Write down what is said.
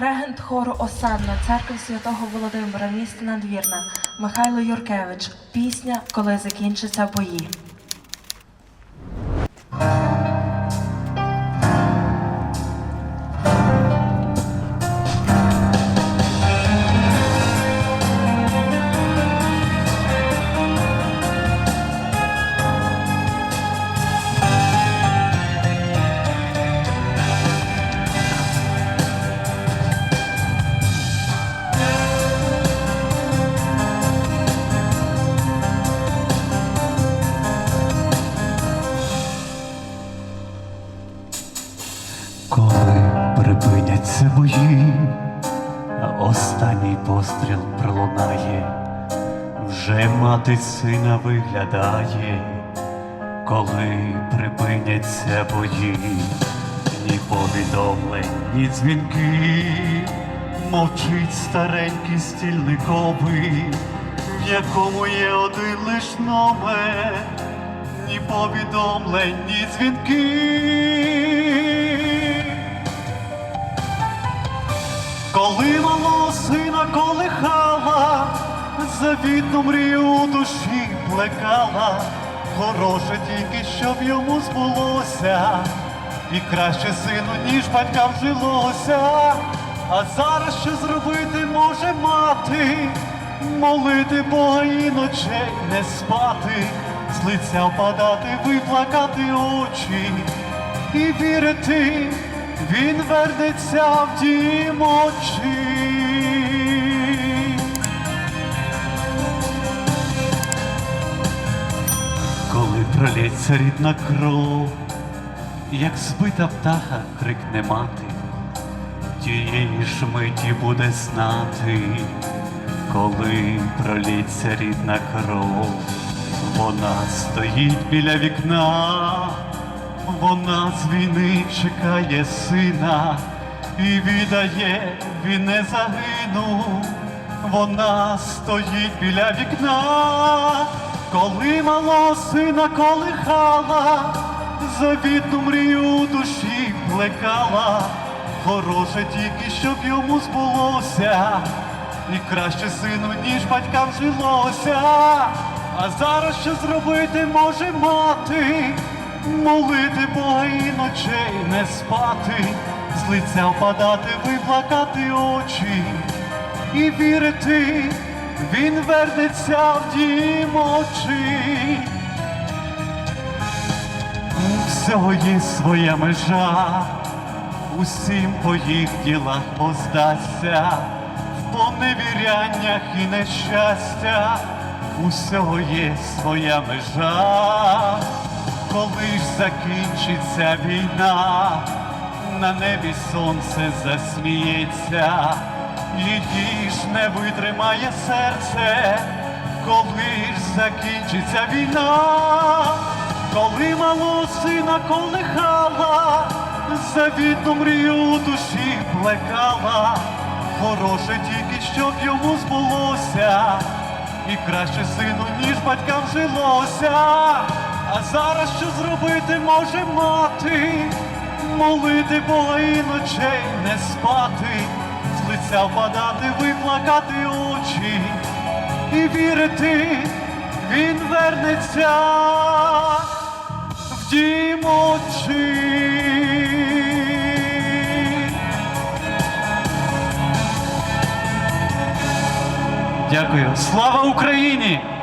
Регент хору Осанна, церкви святого Володимира, міста Надвірна, Михайло Юркевич. Пісня Коли закінчаться бої. Коли припиняться бої, останній постріл пролунає, вже мати сина виглядає, коли припиняться бої, ні повідомлень, ні дзвінки, мовчить старенький стільниковий, в якому є один лиш номер, ні повідомлень, ні дзвінки. Завітну мрію у душі плекала, хороше тільки, щоб йому збулося, і краще сину, ніж батькам жилося. А зараз що зробити може мати, молити Бога і ночей не спати, з лиця впадати, виплакати очі. І вірити, він вернеться в дім очі. Коли пролється рідна кров, як збита птаха крикне мати, тієї ж миті буде знати, коли пролється рідна кров, вона стоїть біля вікна, вона з війни чекає сина і віддає, він не загинув. Вона стоїть біля вікна, коли малого сина колихала, завітну мрію душі плекала, хороше тільки, щоб йому збулося, і краще сину, ніж батькам жилося. А зараз що зробити може мати, молити Бога і ночей не спати, з лиця впадати, виплакати очі і вірити, він вернеться в дім очі. У всього є своя межа, усім по їх ділах воздасться, в поневіряннях і нещастя, усього є своя межа, коли ж закінчиться війна, на небі сонце засміється, її ж не витримає серце, коли ж закінчиться війна, коли малого сина колихала, завітну мрію душі плекала, хороше тільки, щоб йому збулося, і краще сину, ніж батькам жилося. А зараз що зробити може мати? Молити Бога і ночей не спати, з впадати, виплакати очі і вірити, він вернеться в дім очі. Дякую. Слава Україні!